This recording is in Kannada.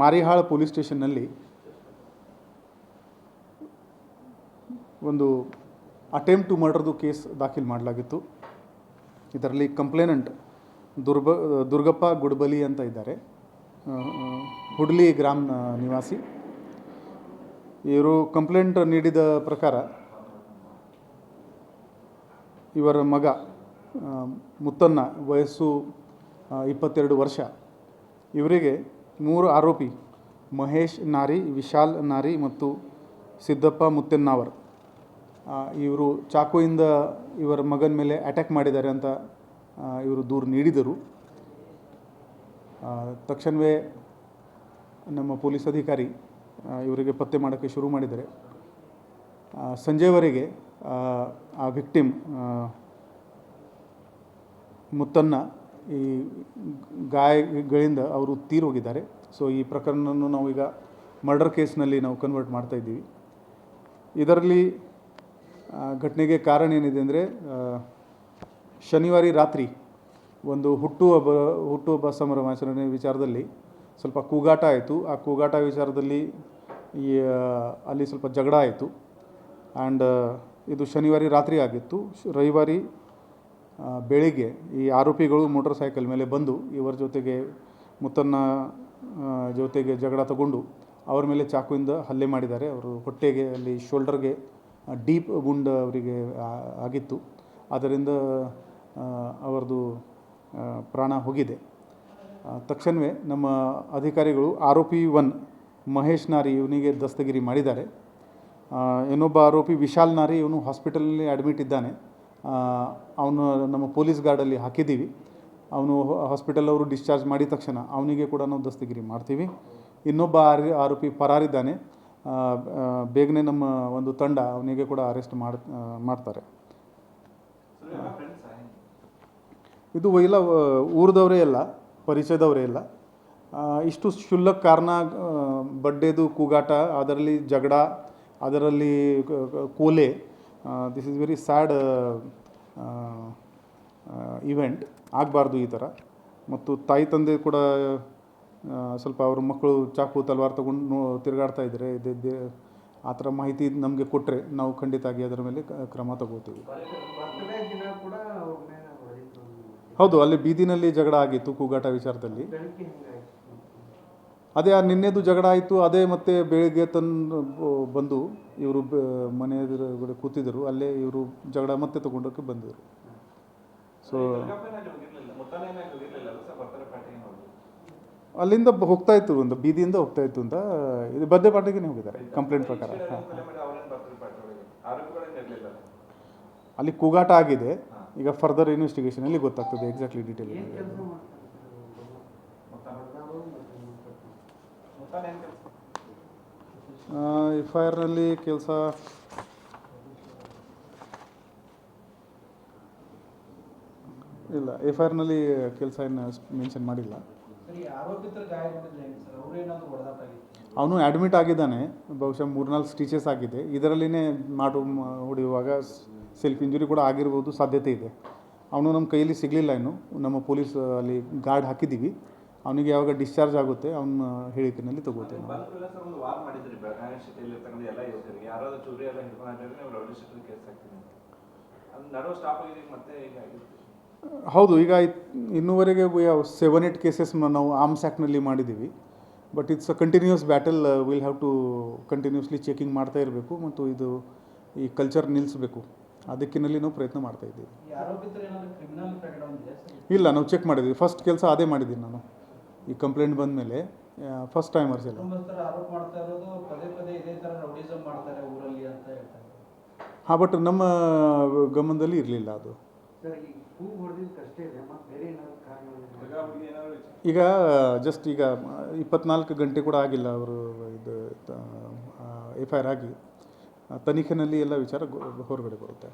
ಮಾರಿಹಾಳ್ ಪೊಲೀಸ್ ಸ್ಟೇಷನ್ನಲ್ಲಿ ಒಂದು ಅಟೆಂಪ್ಟ್ ಟು ಮರ್ಡರ್ದು ಕೇಸ್ ದಾಖಲು ಮಾಡಲಾಗಿತ್ತು. ಇದರಲ್ಲಿ ಕಂಪ್ಲೇನೆಂಟ್ ದುರ್ಬ, ದುರ್ಗಪ್ಪ ಗುಡ್ಬಲಿ ಅಂತ ಇದ್ದಾರೆ. ಹುಡ್ಲಿ ಗ್ರಾಮ ನಿವಾಸಿ. ಇವರು ಕಂಪ್ಲೇಂಟ್ ನೀಡಿದ ಪ್ರಕಾರ ಇವರ ಮಗ ಮುತ್ತನ್ನ ವಯಸ್ಸು ಇಪ್ಪತ್ತೆರಡು ವರ್ಷ, ಇವರಿಗೆ ಮೂರು ಆರೋಪಿ, ಮಹೇಶ್ ನಾರಿ, ವಿಶಾಲ್ ನಾರಿ ಮತ್ತು ಸಿದ್ದಪ್ಪ ಮುತ್ತೆನ್ನಾವರ್. ಇವರು ಚಾಕುವಿಂದ ಇವರ ಮಗನ ಮೇಲೆ ಅಟ್ಯಾಕ್ ಮಾಡಿದ್ದಾರೆ ಅಂತ ಇವರು ದೂರು ನೀಡಿದರು. ತಕ್ಷಣವೇ ನಮ್ಮ ಪೊಲೀಸ್ ಅಧಿಕಾರಿ ಇವರಿಗೆ ಪತ್ತೆ ಮಾಡೋಕ್ಕೆ ಶುರು ಮಾಡಿದ್ದಾರೆ. ಸಂಜೆವರೆಗೆ, ಆ ವಿಕ್ಟಿಮ್ ಮುತ್ತನ್ನ ಈ ಗಾಯಗಳಿಂದ ಅವರು ತೀರೋಗಿದ್ದಾರೆ. ಸೊ ಈ ಪ್ರಕರಣವನ್ನು ನಾವು ಈಗ ಮರ್ಡರ್ ಕೇಸ್ನಲ್ಲಿ ನಾವು ಕನ್ವರ್ಟ್ ಮಾಡ್ತಾ ಇದ್ದೀವಿ. ಇದರಲ್ಲಿ ಘಟನೆಗೆ ಕಾರಣ ಏನಿದೆ ಅಂದರೆ ಶನಿವಾರ ರಾತ್ರಿ ಒಂದು ಹುಟ್ಟು ಅಬ್ಬ ಹುಟ್ಟು ಹಬ್ಬ ಸಂಭ್ರಮಾಚರಣೆ ವಿಚಾರದಲ್ಲಿ ಸ್ವಲ್ಪ ಕೂಗಾಟ ಆಯಿತು. ಆ ಕೂಗಾಟ ವಿಚಾರದಲ್ಲಿ, ಈ ಅಲ್ಲಿ ಸ್ವಲ್ಪ ಜಗಳ ಆಯಿತು. ಆ್ಯಂಡ್ ಇದು ಶನಿವಾರ ರಾತ್ರಿ ಆಗಿತ್ತು. ರವಿವಾರಿ ಬೆಳಿಗ್ಗೆ ಈ ಆರೋಪಿಗಳು ಮೋಟರ್ ಸೈಕಲ್ ಮೇಲೆ ಬಂದು ಇವರ ಜೊತೆಗೆ ಮುತ್ತನ್ನ ಜೊತೆಗೆ ಜಗಳ ತಗೊಂಡು ಅವರ ಮೇಲೆ ಚಾಕುವಿಂದ ಹಲ್ಲೆ ಮಾಡಿದ್ದಾರೆ. ಅವರು ಹೊಟ್ಟೆಗೆ, ಅಲ್ಲಿ ಶೋಲ್ಡರ್ಗೆ ಡೀಪ್ ಗುಂಡ ಅವರಿಗೆ ಆಗಿತ್ತು. ಅದರಿಂದ ಅವರದು ಪ್ರಾಣ ಹೋಗಿದೆ. ತಕ್ಷಣವೇ ನಮ್ಮ ಅಧಿಕಾರಿಗಳು ಆರೋಪಿ ಒನ್ ಮಹೇಶ್ ನಾರಿ ಇವನಿಗೆ ದಸ್ತಗಿರಿ ಮಾಡಿದ್ದಾರೆ. ಇನ್ನೊಬ್ಬ ಆರೋಪಿ ವಿಶಾಲ್ ನಾರಿ ಇವನು ಹಾಸ್ಪಿಟಲಲ್ಲಿ ಅಡ್ಮಿಟ್ ಇದ್ದಾನೆ. ಅವನು ನಮ್ಮ ಪೊಲೀಸ್ ಗಾರ್ಡಲ್ಲಿ ಹಾಕಿದ್ದೀವಿ. ಅವನು ಹಾಸ್ಪಿಟಲ್ ಅವರು ಡಿಸ್ಚಾರ್ಜ್ ಮಾಡಿದ ತಕ್ಷಣ ಅವನಿಗೆ ಕೂಡ ನಾವು ದಸ್ತಗಿರಿ ಮಾಡ್ತೀವಿ. ಇನ್ನೊಬ್ಬ ಆರಿ, ಆರೋಪಿ ಪರಾರಿದ್ದಾನೆ. ಬೇಗನೆ ನಮ್ಮ ಒಂದು ತಂಡ ಅವನಿಗೆ ಕೂಡ ಅರೆಸ್ಟ್ ಮಾಡ್ ಮಾಡ್ತಾರೆ. ಇದು ಎಲ್ಲ ಊರದವರೇ ಎಲ್ಲ ಪರಿಚಯದವರೇ ಎಲ್ಲ ಇಷ್ಟು ಕ್ಷುಲ್ಲಕ ಕಾರಣ ಬಡ್ಡೆದು ಕೂಗಾಟ, ಅದರಲ್ಲಿ ಜಗಳ, ಅದರಲ್ಲಿ ಕೋಲೆ this is very sad event ಆಗಬಾರ್ದು ಈ ಥರ ಮತ್ತು ತಾಯಿ ತಂದೆ ಕೂಡ ಸ್ವಲ್ಪ ಅವ್ರ ಮಕ್ಕಳು ಚಾಕು, ತಲ್ವಾರ್ ತಗೊಂಡು ನೋ, ತಿರುಗಾಡ್ತಾ ಇದ್ದಾರೆ ಇದೆ- ಇದೆ- ಆ ಥರ ಮಾಹಿತಿ ನಮಗೆ ಕೊಟ್ಟರೆ ನಾವು ಖಂಡಿತವಾಗಿ ಅದರ ಮೇಲೆ ಕ್ರಮ ತಗೋತೀವಿ. ಹೌದು, ಅಲ್ಲಿ ಬೀದಿನಲ್ಲಿ ಜಗಳ ಆಗಿತ್ತು, ಕೂಗಾಟ ವಿಚಾರದಲ್ಲಿ. ಅದೇ ಆ ನಿನ್ನೆದು ಜಗಳ ಆಯಿತು, ಅದೇ ಮತ್ತೆ ಬೆಳಿಗ್ಗೆ ತಂದು ಬಂದು ಇವರು ಮನೆ ಎದುರುಗಡೆ ಕೂತಿದ್ದರು ಅಲ್ಲೇ ಇವರು ಜಗಳ ಮತ್ತೆ ತಗೊಂಡೋಕೆ ಬಂದಿದ್ರು. ಸೊ ಅಲ್ಲಿಂದ ಹೋಗ್ತಾ ಇತ್ತು, ಒಂದು ಬೀದಿಯಿಂದ ಹೋಗ್ತಾ ಇತ್ತು ಅಂತ, ಇದು ಬರ್ಡೇ ಪಾರ್ಟಿಗೆ ಹೋಗಿದ್ದಾರೆ, ಕಂಪ್ಲೇಂಟ್ ಪ್ರಕಾರ. ಅಲ್ಲಿ ಕೂಗಾಟ ಆಗಿದೆ, ಈಗ ಫರ್ದರ್ ಇನ್ವೆಸ್ಟಿಗೇಷನಲ್ಲಿ ಗೊತ್ತಾಗ್ತದೆ ಎಕ್ಸಾಕ್ಟ್ಲಿ ಡೀಟೇಲ್ ಎಫ್ ಐ ಆರ್ನಲ್ಲಿ ಕೆಲಸ. ಇಲ್ಲ ಎಫ್ ಐ ಆರ್ನಲ್ಲಿ ಕೆಲಸ ಏನು ಮೆನ್ಷನ್ ಮಾಡಿಲ್ಲ. ಅವನು ಅಡ್ಮಿಟ್ ಆಗಿದ್ದಾನೆ ಬಹುಶಃ ಮೂರ್ನಾಲ್ಕು ಸ್ಟಿಚಸ್ ಆಗಿದೆ ಇದರಲ್ಲಿನೇ ಮಾಡು ಹೊಡೆಯುವಾಗ ಸೆಲ್ಫ್ ಇಂಜುರಿ ಕೂಡ ಆಗಿರ್ಬೋದು ಸಾಧ್ಯತೆ ಇದೆ. ಅವನು ನಮ್ಮ ಕೈಯಲ್ಲಿ ಸಿಗಲಿಲ್ಲ ಇನ್ನು. ನಮ್ಮ ಪೊಲೀಸ್ ಅಲ್ಲಿ ಗಾರ್ಡ್ ಹಾಕಿದ್ದೀವಿ. ಅವನಿಗೆ ಯಾವಾಗ ಡಿಸ್ಚಾರ್ಜ್ ಆಗುತ್ತೆ ಅವನ ಹೇಳಿಕೆನಲ್ಲಿ ತಗೋತೀವಿ ನಾವು ಬಂದ್ರಲ್ಲ ಸರ್ ಒಂದು ವಾರ್ ಮಾಡಿದ್ರಿ ಬೆಳಗಾವಿ ಸಿಟಿಯಲ್ಲಿ ಇರ್ತಕ್ಕಂಥ ಎಲ್ಲ ಯುವಕರಿಗೆ ಯಾರಾದ್ರೂ ಚೂರಿ ಎಲ್ಲ ಹಿಡ್ಕೊಂಡು ಹಾಕಿದ್ರೆ ನೀವು ಕೇಸ್ ಹಾಕ್ತೀನಿ ಅದು ನಡುವೆ ಸ್ಟಾಪ್ ಆಗಿದೆ ಈಗ ಮತ್ತೆ ಈಗ ಆಗಿತ್ತು ಹೌದು ಈಗ ಇನ್ನೂವರೆಗೆ ಸೆವೆನ್ ಏಟ್ ಕೇಸಸ್ ನಾವು ಆರ್ಮ್ಸ್ ಆ್ಯಕ್ಟ್ನಲ್ಲಿ ಮಾಡಿದ್ದೀವಿ. But it's a continuous battle will have to continuously checking ಮಾಡ್ತಾ ಇರಬೇಕು ಮತ್ತು ಇದು ಈ ಕಲ್ಚರ್ ನಿಲ್ಲಿಸಬೇಕು ಅದಕ್ಕಿನಲ್ಲಿ ನಾವು ಪ್ರಯತ್ನ ಮಾಡ್ತಾ ಇದ್ದೀವಿ. ಇಲ್ಲ ನಾವು ಚೆಕ್ ಮಾಡಿದ್ವಿ ಫಸ್ಟ್ ಕೆಲಸ ಅದೇ ಮಾಡಿದ್ದೀನಿ ನಾನು. ಈ ಕಂಪ್ಲೇಂಟ್ ಬಂದ ಮೇಲೆ ಫಸ್ಟ್ ಟೈಮರ್ಸ್ ಎಲ್ಲ. ಕುಟುಂಬಸ್ಥರು ಆರೋಪ ಮಾಡ್ತಾ ಇರೋದು ಪದೇ ಪದೇ ಇದೇ ತರ ರೌಡಿಸಮ್ ಮಾಡ್ತಾರೆ ಊರಲ್ಲಿ ಅಂತ ಹೇಳ್ತಾರೆ ಹಾಂ ಬಟ್ ನಮ್ಮ ಗಮನದಲ್ಲಿ ಇರಲಿಲ್ಲ ಅದು. ಈಗ ಜಸ್ಟ್ ಈಗ ಇಪ್ಪತ್ನಾಲ್ಕು ಗಂಟೆ ಕೂಡ ಆಗಿಲ್ಲ ಅವರು ಇದು ಎಫ್ ಐ ಆರ್ ಆಗಿ. ಆ, ತನಿಖೆನಲ್ಲಿ ಎಲ್ಲ ವಿಚಾರ ಹೊರಗಡೆ ಬರುತ್ತೆ.